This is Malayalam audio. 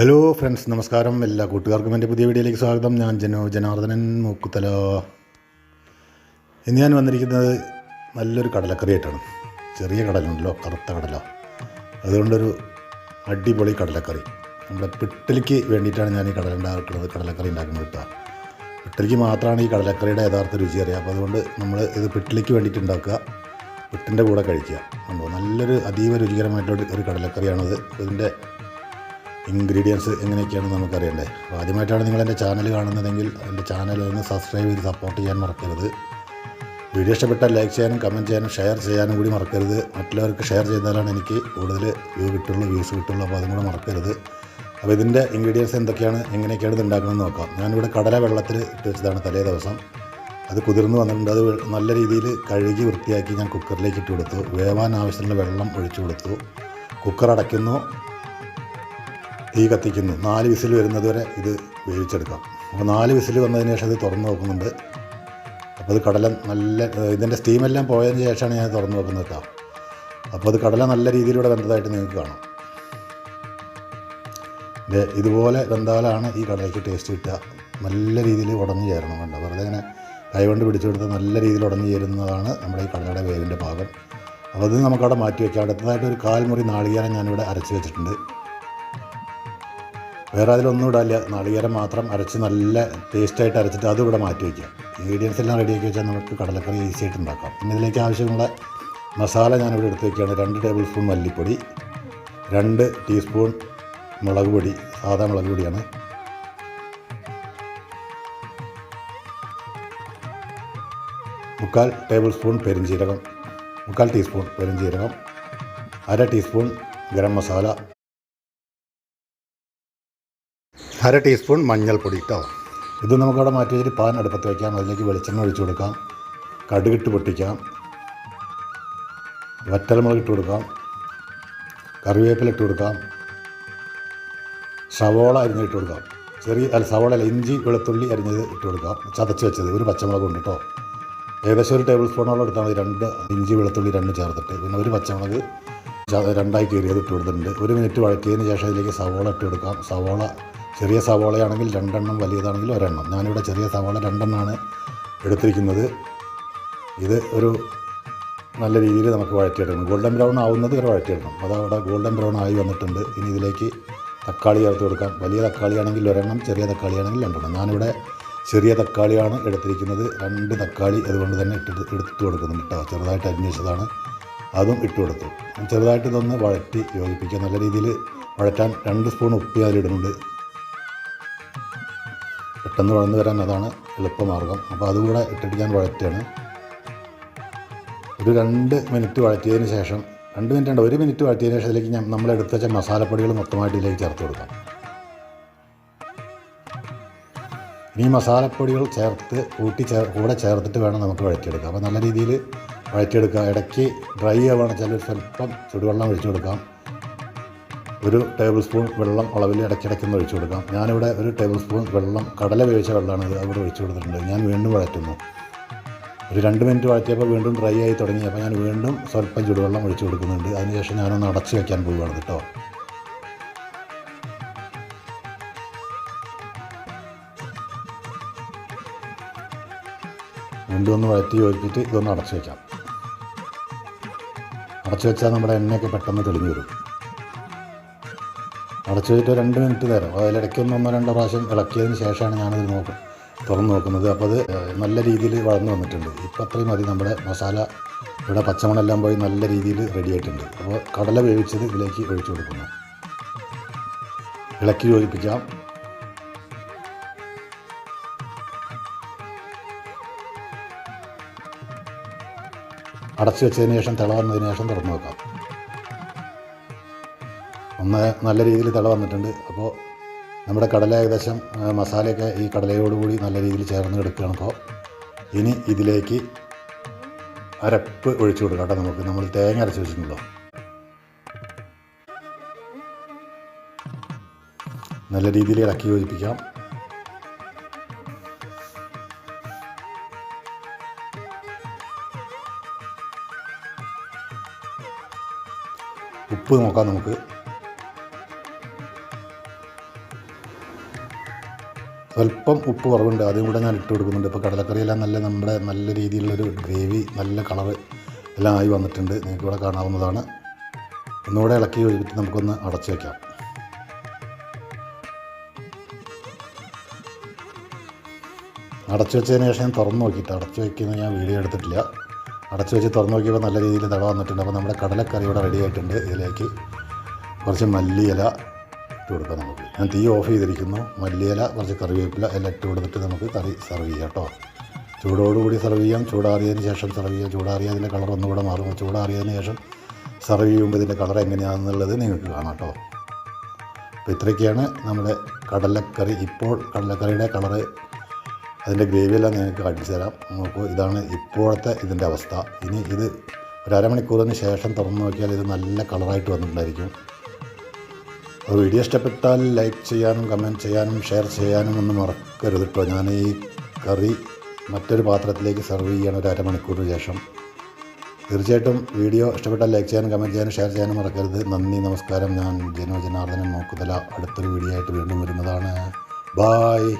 ഹലോ ഫ്രണ്ട്സ് നമസ്കാരം. എല്ലാ കൂട്ടുകാർക്കും എന്റെ പുതിയ വീഡിയോയിലേക്ക് സ്വാഗതം. ഞാൻ ജനോ ജനാർദ്ദനൻ മൂക്കുത്തല. ഇന്ന് ഞാൻ വന്നിരിക്കുന്നത് നല്ലൊരു കടലക്കറിയായിട്ടാണ്. ചെറിയ കടലുണ്ടല്ലോ കറുത്ത കടല. അതുകൊണ്ടൊരു അടിപൊളി കടലക്കറി. നമ്മുടെ പിട്ടലിക്ക് വേണ്ടിയിട്ടാണ് ഞാൻ ഈ കടല ഉണ്ടാക്കുന്നത് കടലക്കറി ഉണ്ടാക്കുന്നത് കേട്ടോ. പിട്ടലിക്ക് മാത്രമാണ് ഈ കടലക്കറിയുടെ യഥാർത്ഥ രുചി അറിയാം. അപ്പോൾ അതുകൊണ്ട് നമ്മൾ ഇത് പിട്ടലിക്ക് വേണ്ടിയിട്ട് ഉണ്ടാക്കുക. പിട്ടിന്റെ കൂടെ കഴിക്കുക. ഉണ്ടോ നല്ലൊരു അതീവ രുചികരമായിട്ടുള്ള ഒരു കടലക്കറിയാണത്. ഇതിന്റെ ഇൻഗ്രീഡിയൻസ് എങ്ങനെയൊക്കെയാണെന്ന് നമുക്കറിയണ്ടേ? അപ്പോൾ ആദ്യമായിട്ടാണ് നിങ്ങൾ എന്റെ ചാനൽ കാണുന്നതെങ്കിൽ എന്റെ ചാനൽ ഒന്ന് സബ്സ്ക്രൈബ് ചെയ്ത് സപ്പോർട്ട് ചെയ്യാൻ മറക്കരുത്. വീഡിയോ ഇഷ്ടപ്പെട്ടാൽ ലൈക്ക് ചെയ്യാനും കമന്റ് ചെയ്യാനും ഷെയർ ചെയ്യാനും കൂടി മറക്കരുത്. മറ്റുള്ളവർക്ക് ഷെയർ ചെയ്താലാണ് എനിക്ക് കൂടുതൽ വ്യൂ കിട്ടുള്ളൂ വ്യൂസ് കിട്ടുള്ളൂ. അപ്പോൾ അതും കൂടെ മറക്കരുത്. അപ്പോൾ ഇതിന്റെ ഇൻഗ്രീഡിയൻസ് എന്തൊക്കെയാണ് എങ്ങനെയൊക്കെയാണ് ഇത് ഉണ്ടാക്കണമെന്ന് നോക്കാം. ഞാനിവിടെ കടല വെള്ളത്തിൽ ഇട്ട് വെച്ചതാണ് തലേ ദിവസം. അത് കുതിർന്ന് വന്നിട്ടുണ്ട്. അത് നല്ല രീതിയിൽ കഴുകി വൃത്തിയാക്കി ഞാൻ കുക്കറിലേക്ക് ഇട്ട് കൊടുത്തു. വേവാൻ ആവശ്യമുള്ള വെള്ളം ഒഴിച്ചു കൊടുത്തു. കുക്കർ അടയ്ക്കുന്നു. തീ കത്തിക്കുന്നു. നാല് വിസിൽ വരുന്നത് വരെ ഇത് വേവിച്ചെടുക്കാം. അപ്പോൾ നാല് വിസിൽ വന്നതിന് ശേഷം ഇത് തുറന്ന് നോക്കുന്നുണ്ട്. അപ്പോൾ അത് കടല നല്ല ഇതിന്റെ സ്റ്റീമെല്ലാം പോയതിന് ശേഷമാണ് ഞാൻ തുറന്ന് നോക്കുന്നത് കേട്ടോ. അപ്പോൾ അത് കടല നല്ല രീതിയിലൂടെ വെന്തതായിട്ട് നിങ്ങൾക്ക് കാണാം. ഇതുപോലെ വെന്താലാണ് ഈ കടലയ്ക്ക് ടേസ്റ്റ് കിട്ടുക. നല്ല രീതിയിൽ ഉടഞ്ഞു ചേരണം കണ്ടോ വെറുതെ ഇങ്ങനെ കൈകൊണ്ട് പിടിച്ചെടുത്ത് നല്ല രീതിയിൽ ഉടഞ്ഞു ചേരുന്നതാണ് നമ്മുടെ ഈ കടലയുടെ വേവിന്റെ ഭാഗം. അപ്പോൾ അത് നമുക്കവിടെ മാറ്റി വയ്ക്കാം. അടുത്തതായിട്ട് ഒരു കാൽമുറി നാളികേരം ഞാനിവിടെ അരച്ച് വെച്ചിട്ടുണ്ട്. വേറെ അതിലൊന്നും ഇടാല്ല നാളികേരം മാത്രം അരച്ച് നല്ല ടേസ്റ്റായിട്ട് അരച്ചിട്ട് അതും ഇവിടെ മാറ്റി വയ്ക്കാം ഇൻഗ്രീഡിയൻസ് എല്ലാം റെഡിയാക്കി വെച്ചാൽ നമുക്ക് കടലക്കറി ഈസി ആയിട്ട് ഉണ്ടാക്കാം. പിന്നെ ഇതിലേക്ക് ആവശ്യമുള്ള മസാല ഞാനിവിടെ എടുത്ത് വയ്ക്കുകയാണ് രണ്ട് ടേബിൾ സ്പൂൺ മല്ലിപ്പൊടി രണ്ട് ടീസ്പൂൺ മുളക് പൊടി സാധാ മുളക് പൊടിയാണ്. മുക്കാൽ ടേബിൾ സ്പൂൺ പെരുംജീരകം മുക്കാൽ ടീസ്പൂൺ പെരുംജീരകം അര ടീസ്പൂൺ ഗരം മസാല അര ടീസ്പൂൺ മഞ്ഞൾപ്പൊടി കേട്ടോ ഇത് നമുക്കവിടെ മാറ്റി വെച്ചിട്ട് പാൻ അടുപ്പത്ത് വയ്ക്കാം അതിലേക്ക് വെളിച്ചെണ്ണ ഒഴിച്ചു കൊടുക്കാം. കടുകിട്ട് പൊട്ടിക്കാം. വറ്റൽമുളക് ഇട്ട് കൊടുക്കാം. കറിവേപ്പില ഇട്ട് കൊടുക്കാം. സവോള അരിഞ്ഞിട്ട് കൊടുക്കാം. ചെറിയ അല്ല സവോള അല്ല ഇഞ്ചി വെളുത്തുള്ളി അരിഞ്ഞത് ഇട്ട് കൊടുക്കാം. ചതച്ച് വെച്ചത് ഒരു പച്ചമുളക് ഉണ്ട് കേട്ടോ. ഏകദേശം ഒരു ടേബിൾ സ്പൂണോളം എടുത്താൽ മതി. രണ്ട് ഇഞ്ചി വെളുത്തുള്ളി രണ്ട് ചേർത്തിട്ട്. പിന്നെ ഒരു പച്ചമുളക് രണ്ടായി കീറിയത് ഇട്ട് കൊടുത്തിട്ടുണ്ട്. ഒരു മിനിറ്റ് വഴറ്റിയതിന് ശേഷം അതിലേക്ക് സവോള ഇട്ട് കൊടുക്കാം. സവോള ചെറിയ സവാളയാണെങ്കിൽ രണ്ടെണ്ണം വലിയതാണെങ്കിൽ ഒരെണ്ണം. ഞാനിവിടെ ചെറിയ സവാള രണ്ടെണ്ണമാണ് എടുത്തിരിക്കുന്നത്. ഇത് ഒരു നല്ല രീതിയിൽ നമുക്ക് വഴറ്റിയെടുക്കണം. ഗോൾഡൻ ബ്രൗൺ ആവുന്നത് വരെ വഴറ്റിയെടുക്കണം. അതവിടെ ഗോൾഡൻ ബ്രൗൺ ആയി വന്നിട്ടുണ്ട്. ഇനി ഇതിലേക്ക് തക്കാളി ചേർത്ത് കൊടുക്കാം. വലിയ തക്കാളിയാണെങ്കിൽ ഒരെണ്ണം ചെറിയ തക്കാളിയാണെങ്കിൽ രണ്ടെണ്ണം. ഞാനിവിടെ ചെറിയ തക്കാളിയാണ് എടുത്തിരിക്കുന്നത്. രണ്ട് തക്കാളി അതുകൊണ്ട് തന്നെ ഇട്ട് എടുത്തു കൊടുക്കുന്നുണ്ട് കേട്ടോ. ചെറുതായിട്ട് അന്വേഷിച്ചതാണ് അതും ഇട്ട് കൊടുത്തു. ചെറുതായിട്ട് ഇതൊന്ന് വഴറ്റി യോജിപ്പിക്കുക. നല്ല രീതിയിൽ വഴറ്റാൻ രണ്ട് സ്പൂൺ ഉപ്പ് അതിലിടുന്നുണ്ട്. പെട്ടെന്ന് വളർന്നു വരാൻ അതാണ് എളുപ്പമാർഗം. അപ്പോൾ അതുകൂടെ ഇട്ടിട്ട് ഞാൻ വഴറ്റുകയാണ് ഒരു രണ്ട് മിനിറ്റ് വഴറ്റിയതിന് ശേഷം രണ്ട് മിനിറ്റ് ഉണ്ട് ഒരു മിനിറ്റ് വഴറ്റിയതിന് ശേഷം അതിലേക്ക് ഞാൻ നമ്മൾ എടുത്ത് വെച്ച മസാലപ്പൊടികൾ മൊത്തമായിട്ട് ഇതിലേക്ക് ചേർത്ത് കൊടുക്കാം. ഇനി മസാലപ്പൊടികൾ ചേർത്ത് കൂട്ടി ചേർ കൂടെ ചേർത്തിട്ട് വേണം നമുക്ക് വഴറ്റിയെടുക്കാം. അപ്പോൾ നല്ല രീതിയിൽ വഴറ്റിയെടുക്കുക ഇടയ്ക്ക് ഡ്രൈ ആവുകയാണെങ്കിൽ ചിലപ്പം ചുടുവെള്ളം ഒഴിച്ചു കൊടുക്കാം. ഒരു ടേബിൾ സ്പൂൺ വെള്ളം അളവിൽ ഇടയ്ക്കിടയ്ക്കൊന്ന് ഒഴിച്ചു കൊടുക്കാം. ഞാനിവിടെ ഒരു ടേബിൾ സ്പൂൺ വെള്ളം കടല വേവിച്ച വെള്ളമാണ് ഇത് അവിടെ ഒഴിച്ചു കൊടുത്തിട്ടുണ്ട്. ഞാൻ വീണ്ടും വഴറ്റുന്നു. ഒരു രണ്ട് മിനിറ്റ് വഴറ്റിയപ്പോൾ വീണ്ടും ഡ്രൈ ആയി തുടങ്ങി. അപ്പോൾ ഞാൻ വീണ്ടും സ്വല്പം ചൂടുവെള്ളം ഒഴിച്ചു കൊടുക്കുന്നുണ്ട്. അതിനുശേഷം ഞാനൊന്ന് അടച്ചു വയ്ക്കാൻ പോവുകയാണ് കേട്ടോ. വീണ്ടും ഒന്ന് വഴറ്റി യോജിപ്പിച്ച് ഇതൊന്ന് അടച്ചു വയ്ക്കാം അടച്ചു വെച്ചാൽ നമ്മുടെ എണ്ണയൊക്കെ പെട്ടെന്ന് തെളിഞ്ഞു വരും. അടച്ചു വെച്ചിട്ട് രണ്ട് മിനിറ്റ് നേരം അതിലിടയ്ക്ക് ഒന്ന് രണ്ടോ പ്രാവശ്യം ഇളക്കിയതിന് ശേഷമാണ് ഞാനത് നോക്കും തുറന്ന് നോക്കുന്നത്. അപ്പോൾ അത് നല്ല രീതിയിൽ വളർന്നു വന്നിട്ടുണ്ട്. ഇപ്പം അത്രയും മതി. നമ്മുടെ മസാല ഇവിടെ പച്ചമണെല്ലാം പോയി നല്ല രീതിയിൽ റെഡിയായിട്ടുണ്ട് അപ്പോൾ കടല വേവിച്ചത് ഇതിലേക്ക് ഒഴിച്ചു കൊടുക്കുന്നു. ഇളക്കി യോജിപ്പിക്കാം. അടച്ചു വെച്ചതിന് ശേഷം തിള വന്നതിന് ശേഷം തുറന്നു വെക്കാം ഒന്ന് നല്ല രീതിയിൽ തിള വന്നിട്ടുണ്ട്. അപ്പോൾ നമ്മുടെ കടല ഏകദേശം മസാലയൊക്കെ ഈ കടലയോടുകൂടി നല്ല രീതിയിൽ ചേർന്ന് കിടക്കുകയാണ് അപ്പോൾ ഇനി ഇതിലേക്ക് അരപ്പ് ഒഴിച്ചു കൊടുക്കാം കേട്ടോ നമുക്ക്. നമ്മൾ തേങ്ങ അരച്ച് വെച്ചിട്ടുണ്ടല്ലോ. നല്ല രീതിയിൽ ഇളക്കി യോജിപ്പിക്കാം. ഉപ്പ് നോക്കാം നമുക്ക്. സ്വല്പം ഉപ്പ് കുറവുണ്ട്. അതും കൂടെ ഞാൻ ഇട്ട് കൊടുക്കുന്നുണ്ട്. ഇപ്പോൾ കടലക്കറിയെല്ലാം നല്ല നമ്മുടെ നല്ല രീതിയിലുള്ളൊരു ഗ്രേവി നല്ല കളറ് എല്ലാം ആയി വന്നിട്ടുണ്ട്. നിങ്ങൾക്ക് ഇവിടെ കാണാവുന്നതാണ്. ഒന്നുകൂടെ ഇളക്കി ഒഴിച്ചിട്ട് നമുക്കൊന്ന് അടച്ചു വയ്ക്കാം അടച്ചു വെച്ചതിന് ശേഷം ഞാൻ തുറന്ന് നോക്കിയിട്ട് അടച്ചു വയ്ക്കുന്നത് ഞാൻ വീഡിയോ എടുത്തിട്ടില്ല. അടച്ചു വെച്ച് തുറന്ന് നോക്കിയപ്പോൾ നല്ല രീതിയിൽ തട വന്നിട്ടുണ്ട്. അപ്പോൾ നമ്മുടെ കടലക്കറി ഇവിടെ റെഡി ആയിട്ടുണ്ട്. ഇതിലേക്ക് കുറച്ച് മല്ലിയില ഇട്ട് കൊടുക്കാം നമുക്ക്. ഞാൻ തീ ഓഫ് ചെയ്തിരിക്കുന്നു. മല്ലിയില കുറച്ച് കറിവേപ്പില എല്ലാം ഇട്ട് കൊടുത്തിട്ട് നമുക്ക് കറി സെർവ് ചെയ്യാം കേട്ടോ. ചൂടോടുകൂടി സെർവ് ചെയ്യാം. ചൂടാറിയതിന് ശേഷം സെർവ് ചെയ്യാം. ചൂടാറിയതിന്റെ കളർ ഒന്നുകൂടെ മാറും. ചൂടാറിയതിന് ശേഷം സെർവ് ചെയ്യുമ്പോൾ ഇതിന്റെ കളർ എങ്ങനെയാണെന്നുള്ളത് നിങ്ങൾക്ക് കാണാം കേട്ടോ. അപ്പോൾ ഇത്രയൊക്കെയാണ് നമ്മുടെ കടലക്കറി. ഇപ്പോൾ കടലക്കറിയുടെ കളറ് അതിന്റെ ഗ്രേവിയെല്ലാം നിങ്ങൾക്ക് കാണിച്ചു തരാം. നോക്കൂ ഇതാണ് ഇപ്പോഴത്തെ ഇതിന്റെ അവസ്ഥ. ഇനി ഇത് ഒരു അരമണിക്കൂറിന് ശേഷം തുറന്ന് നോക്കിയാൽ ഇത് നല്ല കളറായിട്ട് വന്നിട്ടുണ്ടായിരിക്കും. അപ്പോൾ വീഡിയോ ഇഷ്ടപ്പെട്ടാൽ ലൈക്ക് ചെയ്യാനും കമന്റ് ചെയ്യാനും ഷെയർ ചെയ്യാനും ഒന്നും മറക്കരുത് കേട്ടോ. ഞാൻ ഈ കറി മറ്റൊരു പാത്രത്തിലേക്ക് സെർവ് ചെയ്യണം ഒരു അരമണിക്കൂറിന് ശേഷം. തീർച്ചയായിട്ടും വീഡിയോ ഇഷ്ടപ്പെട്ടാൽ ലൈക്ക് ചെയ്യാനും കമന്റ് ചെയ്യാനും ഷെയർ ചെയ്യാനും മറക്കരുത്. നന്ദി നമസ്കാരം. ഞാൻ ജനോ ജനാർദ്ദനൻ നോക്കുതല അടുത്തൊരു വീഡിയോ ആയിട്ട് വീണ്ടും വരുന്നതാണ്. ബായ്